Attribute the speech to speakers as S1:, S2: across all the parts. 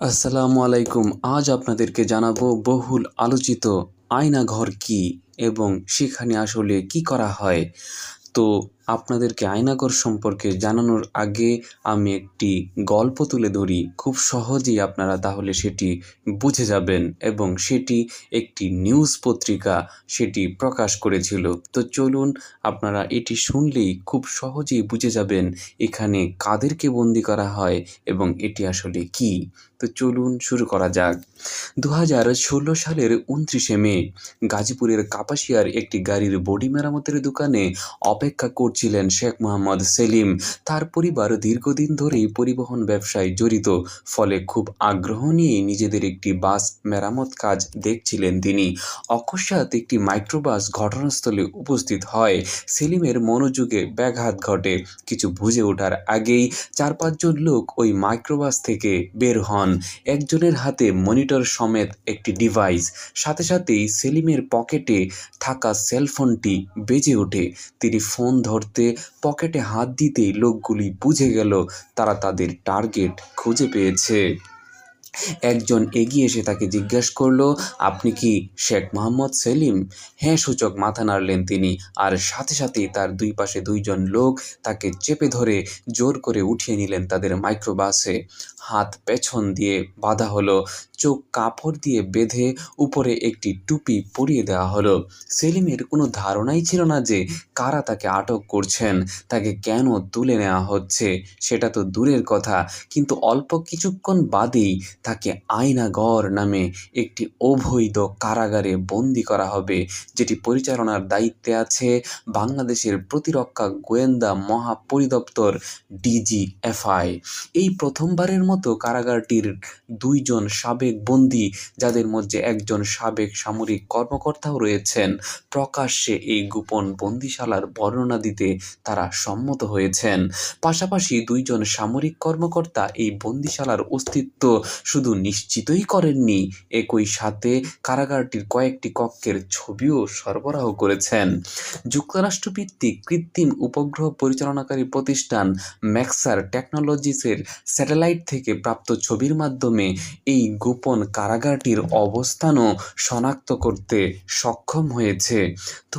S1: আসসালামু আলাইকুম। আজ আপনাদেরকে জানাব বহুল আলোচিত আয়নাঘর কি এবং সেখানে আসলে কি করা হয়। তো আপনাদেরকে আয়নাঘর সম্পর্কে জানানোর আগে আমি একটি গল্প তুলে ধরি। খুব সহজেই আপনারা তাহলে সেটি বুঝে যাবেন এবং সেটি একটি নিউজ পত্রিকা সেটি প্রকাশ করেছিল। তো চলুন আপনারা এটি শুনলেই খুব সহজেই বুঝে যাবেন এখানে কাদেরকে বন্দি করা হয় এবং এটি আসলে কি। তো চলুন শুরু করা যাক। দু ষোলো সালের উনত্রিশে মে, গাজীপুরের কাপাসিয়ার একটি গাড়ির বডি মেরামতের দোকানে অপেক্ষা করছিলেন শেখ মোহাম্মদ সেলিম। তার পরিবার দীর্ঘদিন ধরেই পরিবহন ব্যবসায় জড়িত, ফলে খুব আগ্রহ নিয়ে নিজেদের একটি বাস মেরামত কাজ দেখছিলেন তিনি। অকস্মাৎ একটি মাইক্রোবাস ঘটনাস্থলে উপস্থিত হয়। সেলিমের মনোযোগে ব্যাঘাত ঘটে। কিছু বুঝে ওঠার আগেই চার পাঁচজন লোক ওই মাইক্রোবাস থেকে বের হন। একজনের হাতে মনিটর সমেত একটি ডিভাইস। সাথে সাথেই সেলিমের পকেটে থাকা সেলফোনটি বেজে ওঠে। তিনি ফোন ধরতে পকেটে হাত দিতে লোকগুলি বুঝে গেল তারা তাদের টার্গেট খুঁজে পেয়েছে। একজন এগিয়ে এসে তাকে জিজ্ঞেস করল, আপনি কি শেখ মোহাম্মদ সেলিম? হ্যাঁ সূচক, মাথা নাড়লেন তিনি। আর সাথে সাথেই তার দুই পাশে দুইজন লোক তাকে চেপে ধরে জোর করে উঠিয়ে নিলেন তাদের মাইক্রোবাসে। হাত পেছন দিয়ে বাঁধা হলো। চোখ কাপড় দিয়ে বেঁধে উপরে একটি টুপি পরিয়ে দেওয়া হলো। সেলিমের কোনো ধারণাই ছিল না যে কারা তাকে আটক করছেন, তাকে কেন তুলে নেওয়া হচ্ছে, সেটা তো দূরের কথা। কিন্তু অল্প কিছুক্ষণ বাদেই তাকে আয়নাগর নামে একটি অবৈধ কারাগারে বন্দি করা হবে, যেটি পরিচালনার দায়িত্বে আছে বাংলাদেশের প্রতিরক্ষা গোয়েন্দা মহাপরিদপ্তর ডিজিএফআই। এই প্রথমবারের মতো কারাগারটির দুইজন সাবেক বন্দি, যাদের মধ্যে একজন সাবেক সামরিক কর্মকর্তাও রয়েছেন। প্রকাশ্যে এই গোপন বন্দিশালার বর্ণনা দিতে তারা সম্মত হয়েছেন। পাশাপাশি দুইজন সামরিক কর্মকর্তা এই বন্দিশালার অস্তিত্ব শুধু নিশ্চিতই করেননি, একই সাথে কারাগারটির কয়েকটি কক্ষের ছবিও সরবরাহ করেছেন। যুক্তরাষ্ট্রভিত্তিক কৃত্রিম উপগ্রহ পরিচালনাকারী প্রতিষ্ঠান ম্যাক্সার টেকনোলজিসের স্যাটেলাইট থেকে প্রাপ্ত ছবির মাধ্যমে এই গোপন কারাগারটির অবস্থানও শনাক্ত করতে সক্ষম হয়েছে। দু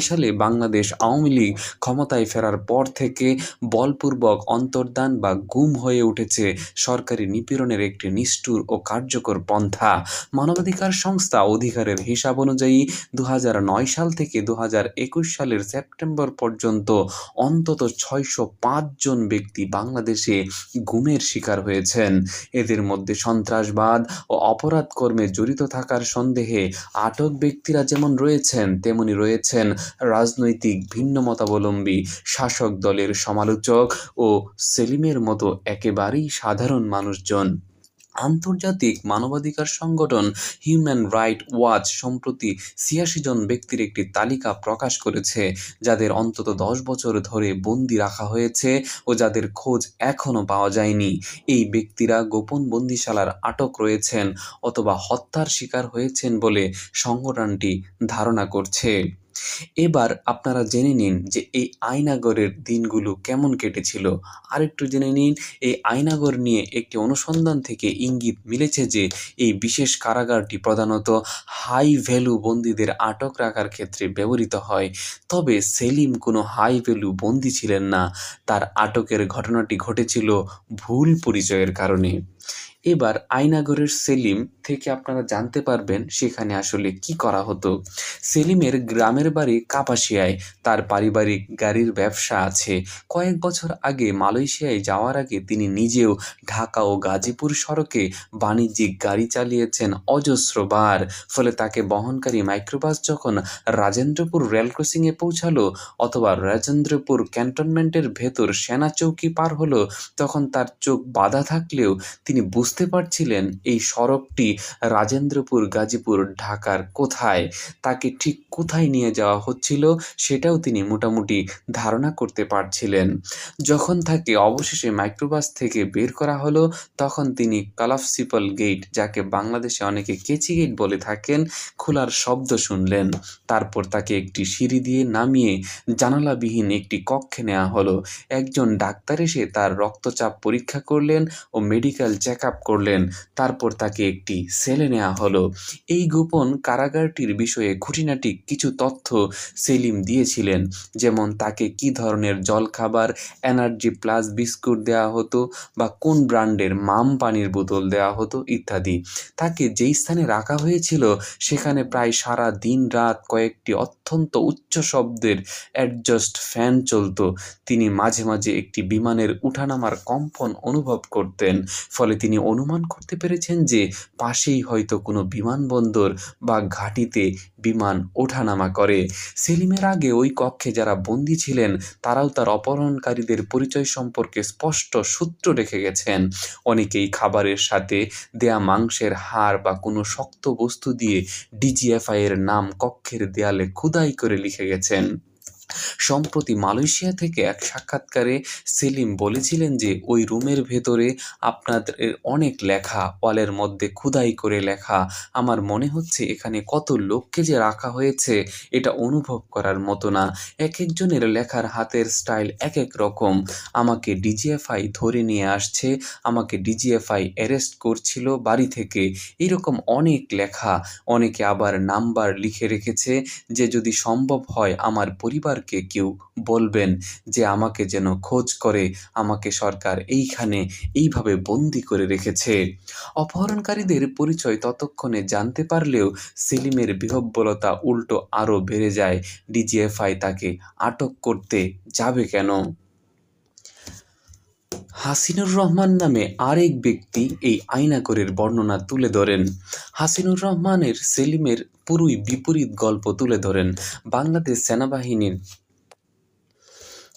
S1: সালে বাংলাদেশ আওয়ামী লীগ ক্ষমতায় ফেরার পর থেকে বলপূর্বক অন্তর্দান বা গুম হয়ে উঠেছে সরকারি নিপীড়নের একটি নিষ্ঠুর ও কার্যকর পন্থা। মানবাধিকার সংস্থা অধিকারের হিসাব অনুযায়ী দু হাজার নয় সাল থেকে দু হাজার একুশ সালের সেপ্টেম্বর পর্যন্ত অন্তত ছয়শো জন ব্যক্তি বাংলাদেশে গুমের শিকার হয়েছেন এদের মধ্যে সন্ত্রাসবাদ ও অপরাধ কর্মে জড়িত থাকার সন্দেহে আটক ব্যক্তিরা যেমন রয়েছেন, তেমনি রয়েছেন রাজনৈতিক ভিন্ন মতাবলম্বী শাসক দলের সমালোচক ও সেলিমের মতো একেবারেই সাধারণ মানুষজন। আন্তর্জাতিক মানবাধিকার সংগঠন হিউম্যান রাইট ওয়াচ সম্প্রতি ছিয়াশি জন ব্যক্তির একটি তালিকা প্রকাশ করেছে, যাদের অন্তত দশ বছর ধরে বন্দি রাখা হয়েছে ও যাদের খোঁজ এখনও পাওয়া যায়নি। এই ব্যক্তিরা গোপন বন্দিশালার আটক রয়েছেন অথবা হত্যার শিকার হয়েছেন বলে সংগঠনটি ধারণা করছে। এবার আপনারা জেনে নিন যে এই আয়নাগরের দিনগুলো কেমন কেটেছিল। আরেকটু জেনে নিন, এই আয়নাগর নিয়ে একটি অনুসন্ধান থেকে ইঙ্গিত মিলেছে যে এই বিশেষ কারাগারটি প্রধানত হাই ভ্যালু বন্দীদের আটক রাখার ক্ষেত্রে ব্যবহৃত হয়। তবে সেলিম কোনো হাই ভ্যালু বন্দী ছিলেন না। তার আটকের ঘটনাটি ঘটেছিল ভুল পরিচয়ের কারণে। এবার আয়নাগরের সেলিম থেকে আপনারা জানতে পারবেন সেখানে আসলে কি করা হতো। সেলিমের গ্রামের বাড়ি কাপাসিয়ায়, তার পারিবারিক গাড়ির ব্যবসা আছে। কয়েক বছর আগে মালয়েশিয়ায় যাওয়ার আগে তিনি নিজেও ঢাকা ও গাজীপুর সড়কে বাণিজ্যিক গাড়ি চালিয়েছেন অজস্রবার ফলে তাকে বহনকারী মাইক্রোবাস যখন রাজেন্দ্রপুর রেল ক্রসিংয়ে পৌঁছালো অথবা রাজেন্দ্রপুর ক্যান্টনমেন্টের ভেতর সেনা চৌকি পার হলো, তখন তার চোখ বাধা থাকলেও তিনি বুঝতে পারছিলেন এই সড়কটি রাজেন্দ্রপুর, গাজীপুর, ঢাকার কোথায়? তাকে ঠিক কোথায় নিয়ে যাওয়া হচ্ছিল সেটাও তিনি মোটামুটি ধারণা করতে পারছিলেন। যখন তাকে অবশেষে মাইক্রোবাস থেকে বের করা হলো, তখন তিনি কালাফসিপল গেট, যাকে বাংলাদেশে অনেকে কেচি গেট বলে থাকেন, খোলার শব্দ শুনলেন। তারপর তাকে একটি সিঁড়ি দিয়ে নামিয়ে জানালাবিহীন একটি কক্ষে নেওয়া হলো। একজন ডাক্তার এসে তার রক্তচাপ পরীক্ষা করলেন ও মেডিকেল চেক আপ করলেন। তারপর তাকে একটি সেলে নেওয়া হলো। এই গোপন কারাগারটির বিষয়ে খুঁটিনাটি কিছু তথ্য সেলিম দিয়েছিলেন, যেমন তাকে কি ধরনের জলখাবার, এনার্জি প্লাস বিস্কুট দেওয়া হতো বা কোন ব্র্যান্ডের মাম পানির বোতল দেওয়া হতো ইত্যাদি। তাকে যেই স্থানে রাখা হয়েছিল, সেখানে প্রায় সারা দিন রাত কয়েকটি অত্যন্ত উচ্চ শব্দের অ্যাডজাস্ট ফ্যান চলত। তিনি মাঝে মাঝে একটি বিমানের উঠানামার কম্পন অনুভব করতেন, ফলে তিনি অনুমান করতে পেরেছেন যে পাশেই হয়তো কোনো বিমানবন্দর বা ঘাঁটিতে বিমান ওঠানামা করে। সেলিমের আগে ওই কক্ষে যারা বন্দী ছিলেন, তারাও তার অপহরণকারীদের পরিচয় সম্পর্কে স্পষ্ট সূত্র রেখে গেছেন। অনেকেই খাবারের সাথে দেয়া মাংসের হাড় বা কোনো শক্ত বস্তু দিয়ে ডিজিএফআই এর নাম কক্ষের দেয়ালে খুদাই করে লিখে গেছেন। সম্প্রতি মালয়েশিয়া থেকে এক সাক্ষাৎকারে সেলিম বলেছিলেন যে, ওই রুমের ভেতরে আপনাদের অনেক লেখা, ওয়ালের মধ্যে খুদাই করে লেখা। আমার মনে হচ্ছে এখানে কত লোককে যে রাখা হয়েছে, এটা অনুভব করার মতো না। এক একজনের লেখার হাতের স্টাইল এক এক রকম। আমাকে ডিজিএফআই ধরে নিয়ে আসছে, আমাকে ডিজিএফআই অ্যারেস্ট করছিল বাড়ি থেকে। এরকম অনেক লেখা, অনেকে আবার নাম্বার লিখে রেখেছে যে, যদি সম্ভব হয় আমার পরিবারকে কেউ বলবেন যে আমাকে যেন খোঁজ করে, আমাকে সরকার এইখানে এইভাবে বন্দি করে রেখেছে। অপহরণকারীদের পরিচয় ততক্ষণে জানতে পারলেও সেলিমের বিহব্বলতা উল্টো আরও বেড়ে যায়। ডিজিএফআই তাকে আটক করতে যাবে কেন? হাসিনুর রহমান নামে আরেক ব্যক্তি এই আইনাকরের বর্ণনা তুলে ধরেন। হাসিনুর রহমানের সেলিমের পুরোই বিপরীত গল্প তুলে ধরেন বাংলাদেশ সেনাবাহিনীর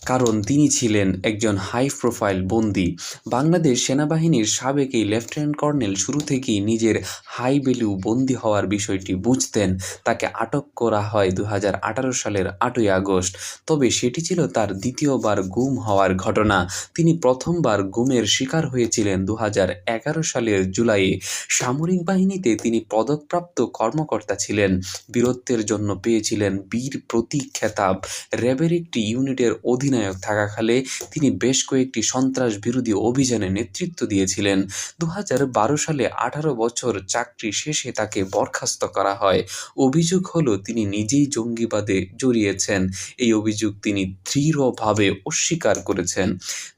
S1: কারণ তিনি ছিলেন একজন হাই প্রোফাইল বন্দী। বাংলাদেশ সেনাবাহিনীর সাবেক এই লেফটেন্যান্ট কর্নেল শুরু থেকেই নিজের হাই ভ্যালু বন্দী হওয়ার বিষয়টি বুঝতেন। তাকে আটক করা হয় দু হাজার আঠারো সালের আটই আগস্ট। তবে সেটি ছিল তার দ্বিতীয়বার গুম হওয়ার ঘটনা। তিনি প্রথমবার গুমের শিকার হয়েছিলেন দু হাজার এগারো সালের জুলাইয়ে। সামরিক বাহিনীতে তিনি পদকপ্রাপ্ত কর্মকর্তা ছিলেন। বীরত্বের জন্য পেয়েছিলেন বীর প্রতীক খেতাব। র্যাবের একটি ইউনিটের অধীনে অধিনায়ক থাকাকালে তিনি বেশ কয়েকটি সন্ত্রাস বিরোধী অভিযানে নেতৃত্ব দিয়েছিলেন। দুহাজার বারো সালে আঠারো বছর চাকরি শেষে তাকে বরখাস্ত করা হয়। অভিযোগ হলো, তিনি নিজেই জঙ্গিবাদে জড়িয়েছেন। এই অভিযোগ তিনি দৃঢ়ভাবে অস্বীকার করেছেন।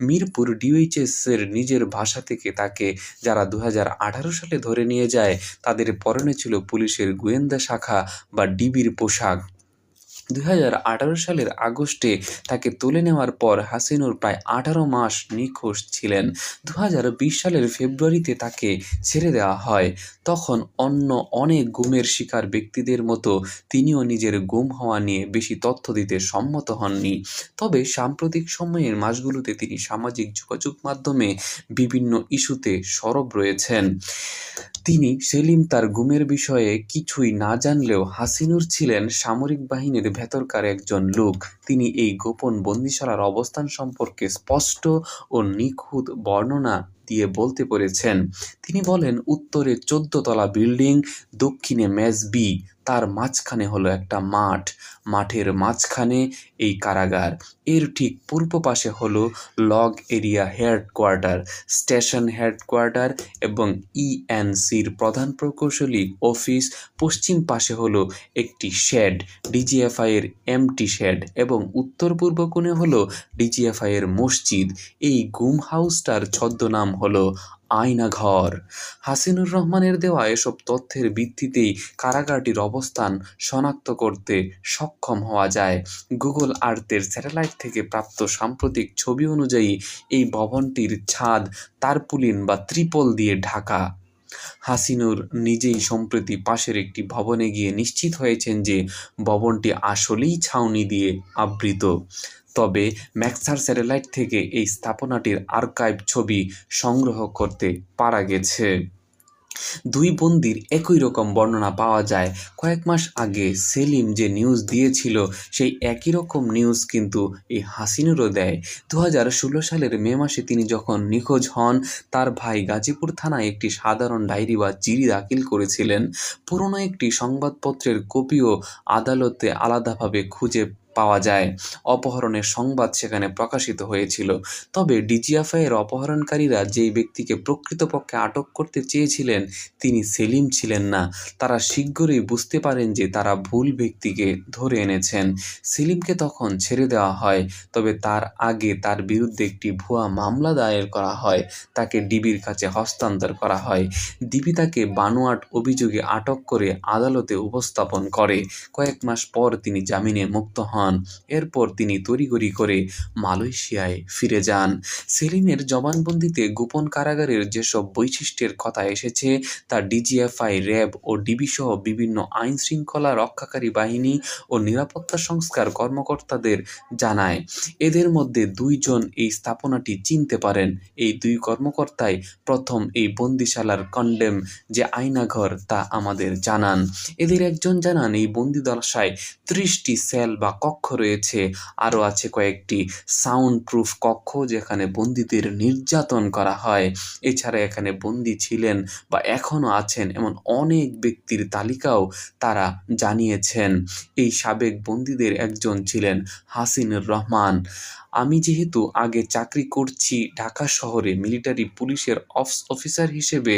S1: মিরপুর ডিওইচএস এর নিজের ভাষা থেকে তাকে যারা দু হাজার আঠারো সালে ধরে নিয়ে যায়, তাদের পরনে ছিল পুলিশের গোয়েন্দা শাখা বা ডিবির পোশাক। দু হাজার আঠারো সালের আগস্টে তাকে তুলে নেওয়ার পর হাসিনুর প্রায় আঠারো মাস নিখোঁজ ছিলেন। দু হাজার বিশ সালের ফেব্রুয়ারিতে তাকে ছেড়ে দেওয়া হয়। তখন অন্য অনেক গুমের শিকার ব্যক্তিদের মতো তিনিও নিজের গুম হওয়া নিয়ে বেশি তথ্য দিতে সম্মত হননি। তবে সাম্প্রতিক সময়ের মাসগুলোতে তিনি সামাজিক যোগাযোগ মাধ্যমে বিভিন্ন ইস্যুতে সরব রয়েছেন। তিনি সেলিম তার গুমের বিষয়ে কিছুই না জানলেও হাসিনুর ছিলেন সামরিক বাহিনীর ভেতরকার একজন লোক। তিনি এই গোপন বন্দিশালার অবস্থান সম্পর্কে স্পষ্ট ও নিখুঁত বর্ণনা দিয়ে বলতে পেরেছেন। তিনি বলেন, উত্তরে চোদ্দ তলা বিল্ডিং, দক্ষিণে ম্যাচ বি তার মাঝখানে হলো একটা মাঠ। মাঠের মাঝখানে এই কারাগার। এর ঠিক পূর্ব পাশে হলো log area headquarter, station headquarter এবং ইএনসির প্রধান প্রকৌশলী অফিস। পশ্চিম পাশে হলো একটি শেড, ডিজিএফআই এর এমটি শেড এবং উত্তর পূর্ব কোণে হলো ডিজিএফআই এর মসজিদ। এই গুম হাউসটার ছদ্মনাম হলো আয়নাঘর। হাসিনুর রহমানের দেওয়া এসব তথ্যের ভিত্তিতেই কারাগারটির অবস্থান শনাক্ত করতে সক্ষম হওয়া যায়। গুগল আর্থের স্যাটেলাইট থেকে প্রাপ্ত সাম্প্রতিক ছবি অনুযায়ী এই ভবনটির ছাদ, তারপুলিন বা ত্রিপল দিয়ে ঢাকা। হাসিনুর নিজেই সম্প্রতি পাশের একটি ভবনে গিয়ে নিশ্চিত হয়েছেন যে ভবনটি আসলেই ছাউনি দিয়ে আবৃত। তবে ম্যাক্সার স্যাটেলাইট থেকে এই স্থাপনাটির আর্কাইভ ছবি সংগ্রহ করতে পারা গেছে। দুই বন্দির একই রকম বর্ণনা পাওয়া যায়। কয়েক মাস আগে সেলিম যে নিউজ দিয়েছিল, সেই একই রকম নিউজ কিন্তু এই হাসিনুরও দেয়। দু ষোলো সালের মে মাসে তিনি যখন নিখোঁজ হন, তার ভাই গাজীপুর থানায় একটি সাধারণ ডায়েরি বা চিরি দাখিল করেছিলেন। পুরনো একটি সংবাদপত্রের কপিও আদালতে আলাদাভাবে খুঁজে পাওয়া যায়। অপহরণের সংবাদ সেখানে প্রকাশিত হয়েছিল। তবে ডিজিএফআইয়ের অপহরণকারীরা যেই ব্যক্তিকে প্রকৃতপক্ষে আটক করতে চেয়েছিলেন, তিনি সেলিম ছিলেন না। তারা শীঘ্রই বুঝতে পারেন যে তারা ভুল ব্যক্তিকে ধরে এনেছেন। সেলিমকে তখন ছেড়ে দেওয়া হয়, তবে তার আগে তার বিরুদ্ধে একটি ভুয়া মামলা দায়ের করা হয়। তাকে ডিবির কাছে হস্তান্তর করা হয়। ডিবি তাকে বানোয়াট অভিযোগে আটক করে আদালতে উপস্থাপন করে। কয়েক মাস পর তিনি জামিনে মুক্ত হন। এরপর তিনি তড়িগড়ি করে মালয়েশিয়ায় ফিরে যান। সেলিমের জবানবন্দিতে গোপন কারাগারের যেসব বৈশিষ্ট্যের কথা এসেছে, তা ডিজিএফআই, র্যাব ও ডিবি সহ বিভিন্ন আইন শৃঙ্খলা রক্ষাকারী বাহিনী ও নিরাপত্তা সংস্কার কর্মকর্তাদের জানায়। এদের মধ্যে দুইজন এই স্থাপনাটি চিনতে পারেন। এই দুই কর্মকর্তাই প্রথম এই বন্দিশালার কন্ডেম, যে আয়নাঘর, তা আমাদের জানান। এদের একজন জানান, এই বন্দি দশায় ত্রিশটি সেল বা কক্ষ রয়েছে। আরও আছে কয়েকটি সাউন্ড প্রুফ কক্ষ যেখানে বন্দীদের নির্যাতন করা হয়। এছাড়া এখানে বন্দি ছিলেন বা এখনও আছেন এমন অনেক ব্যক্তির তালিকাও তারা জানিয়েছেন। এই সাবেক বন্দীদের একজন ছিলেন হাসিনুর রহমান। আমি যেহেতু আগে চাকরি করছি ঢাকা শহরে মিলিটারি পুলিশের অফিসার হিসেবে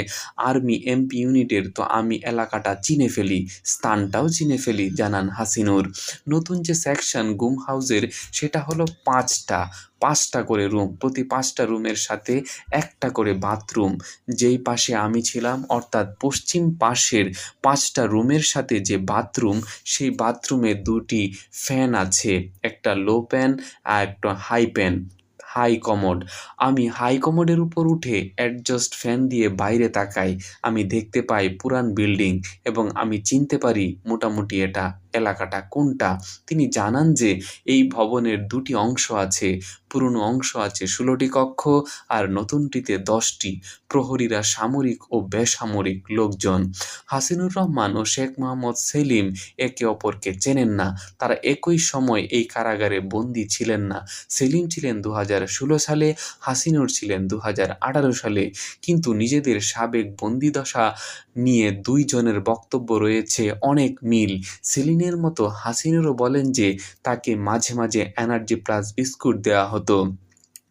S1: আর্মি এমপি ইউনিটের, তো আমি এলাকাটা চিনে ফেলি, স্থানটাও চিনে ফেলি, জানান হাসিনুর। নতুন যে সেকশন গুম হাউসের সেটা হলো পাঁচটা পাঁচটা করে রুম। প্রতি পাঁচটা রুমের সাথে একটা করে বাথরুম। যেই পাশে আমি ছিলাম, অর্থাৎ পশ্চিম পাশের পাঁচটা রুমের সাথে যে বাথরুম, সেই বাথরুমে দুটি ফ্যান আছে। একটা লো প্যান আর একটা হাই প্যান, হাই কমোড। আমি হাই কমোডের উপর উঠে অ্যাডজাস্ট ফ্যান দিয়ে বাইরে তাকাই। আমি দেখতে পাই পুরান বিল্ডিং এবং আমি চিনতে পারি মোটামুটি এটা এলাকাটা কোনটা? তিনি জানান যে এই ভবনের দুটি অংশ আছে, পুরনো অংশ আছে ষোলোটি কক্ষ আর নতুনটিতে দশটি। প্রহরীরা সামরিক ও বেসামরিক লোকজন। হাসিনুর রহমান ও শেখ মোহাম্মদ সেলিম একে অপরকে চেনেন না। তারা একই সময় এই কারাগারে বন্দী ছিলেন না। সেলিম ছিলেন দু হাজার ষোলো সালে, হাসিনুর ছিলেন দু হাজার আঠারো সালে। কিন্তু নিজেদের সাবেক বন্দিদশা নিয়ে দুইজনের বক্তব্য রয়েছে অনেক মিল। সেলিনের মতো হাসিনুরও বলেন যে তাকে মাঝে মাঝে এনার্জি প্লাস বিস্কুট দেওয়া হতো।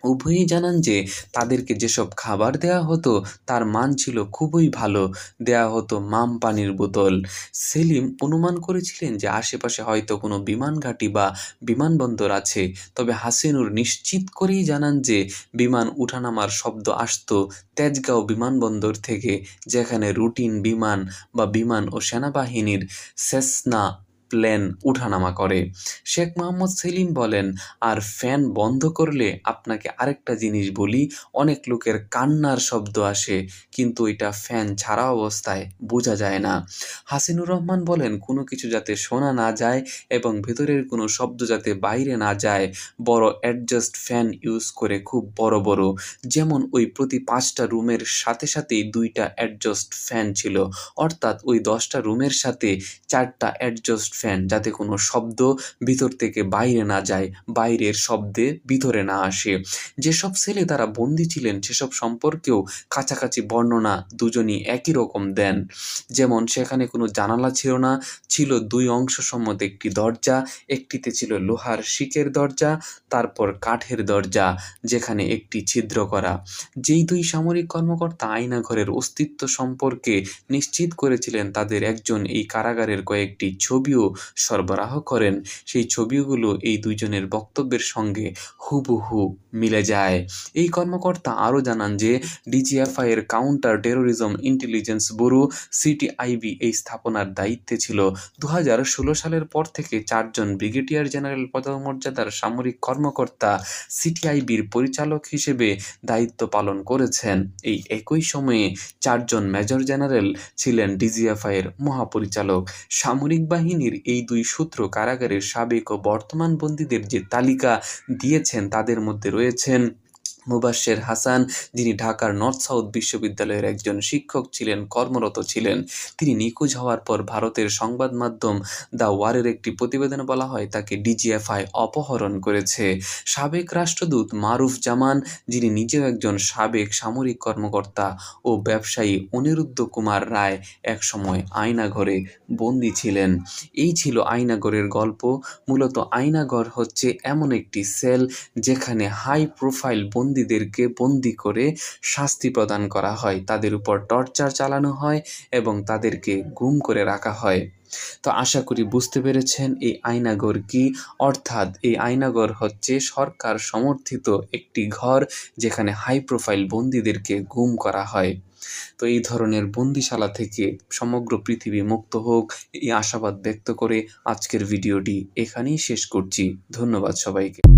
S1: উভয়ই জানান যে তাদেরকে যেসব খাবার দেয়া হতো, তার মান ছিল খুবই ভালো। দেয়া হতো মাম পানির বোতল। সেলিম অনুমান করেছিলেন যে আশেপাশে হয়তো কোনো বিমান ঘাঁটি বা বিমানবন্দর আছে। তবে হাসিনুর নিশ্চিত করেই জানান যে বিমান উঠানামার শব্দ আসতো তেজগাঁও বিমানবন্দর থেকে, যেখানে রুটিন বিমান বা বিমান ও সেনাবাহিনীর সেসনা প্লেন উঠানামা করে। শেখ মোহাম্মদ সেলিম বলেন, আর ফ্যান বন্ধ করলে আপনাকে আরেকটা জিনিস বলি, অনেক লোকের কান্নার শব্দ আসে, কিন্তু এটা ফ্যান ছাড়া অবস্থায় বোঝা যায় না। হাসিনুর রহমান বলেন, কোনো কিছু যাতে শোনা না যায় এবং ভেতরের কোনো শব্দ যাতে বাইরে না যায়, বড় অ্যাডজাস্ট ফ্যান ইউজ করে খুব বড় বড়। যেমন ওই প্রতি পাঁচটা রুমের সাথে সাথেই দুইটা অ্যাডজাস্ট ফ্যান ছিল, অর্থাৎ ওই দশটা রুমের সাথে চারটা অ্যাডজাস্ট ফ্যান যাতে কোনো শব্দ ভিতর থেকে বাইরে না যায়, বাইরের শব্দে ভিতরে না আসে। যেসব ছেলে তারা বন্দি ছিলেন, সেসব সম্পর্কেও কাছাকাছি বর্ণনা দুজনই একই রকম দেন। যেমন সেখানে কোনো জানালা ছিল না, ছিল দুই অংশ সম্মত একটি দরজা, একটিতে ছিল লোহার শিকের দরজা, তারপর কাঠের দরজা, যেখানে একটি ছিদ্র করা। যেই দুই সামরিক কর্মকর্তা আয়নাঘরের অস্তিত্ব সম্পর্কে নিশ্চিত করেছিলেন, তাদের একজন এই কারাগারের কয়েকটি ছবিও সরবরাহ করেন। সেই ছবিগুলো এই দুইজনের বক্তব্যের সঙ্গে হুবহু মিলে যায়। এই কর্মকর্তা আরও জানান যে, ডিজিএফআইয়ের counter terrorism intelligence bureau CTIB এই স্থাপনার দায়িত্বে ছিল। দু হাজার ষোলো সালের পর থেকে চারজন ব্রিগেডিয়ার জেনারেল পদমর্যাদার সামরিক কর্মকর্তা সিটিআইবির পরিচালক হিসেবে দায়িত্ব পালন করেছেন। এই একই সময়ে চারজন মেজর জেনারেল ছিলেন ডিজিএফআই এর মহাপরিচালক। সামরিক বাহিনীর এই দুই সূত্র কারাগারের সাবেক ও বর্তমান বন্দীদের যে তালিকা দিয়েছেন তাদের মধ্যে রয়েছেন মুবাশ্শের হাসান, যিনি ঢাকার নর্থ সাউথ বিশ্ববিদ্যালয়ের একজন শিক্ষক ছিলেন, কর্মরত ছিলেন। তিনি নিখোঁজ হওয়ার পর ভারতের সংবাদ মাধ্যম দ্য ওয়ারের একটি প্রতিবেদনে বলা হয়, তাকে ডিজিএফআই অপহরণ করেছে। সাবেক রাষ্ট্রদূত মারুফ জামান, যিনি নিজেও একজন সাবেক সামরিক কর্মকর্তা ও ব্যবসায়ী অনিরুদ্ধ কুমার রায় একসময় আয়নাঘরে বন্দী ছিলেন। এই ছিল আয়নাঘরের গল্প। মূলত আয়নাঘর হচ্ছে এমন একটি সেল যেখানে হাই প্রোফাইল বন্দীদেরকে বন্দি করে শাস্তি প্রদান করা হয়। তাদের উপর টর্চার চালানো হয় এবং তাদেরকে গুম করে রাখা হয়। তো আশা করি বুঝতে পেরেছেন এই আয়নাঘর কি? অর্থাৎ এই আয়নাঘর হচ্ছে সরকার সমর্থিত একটি ঘর যেখানে হাই প্রোফাইল বন্দীদেরকে গুম করা হয়। তো এই ধরনের বন্দিশালা থেকে সমগ্র পৃথিবী মুক্ত হোক এই আশাবাদ ব্যক্ত করে আজকের ভিডিওটি এখানেই শেষ করছি। ধন্যবাদ সবাইকে।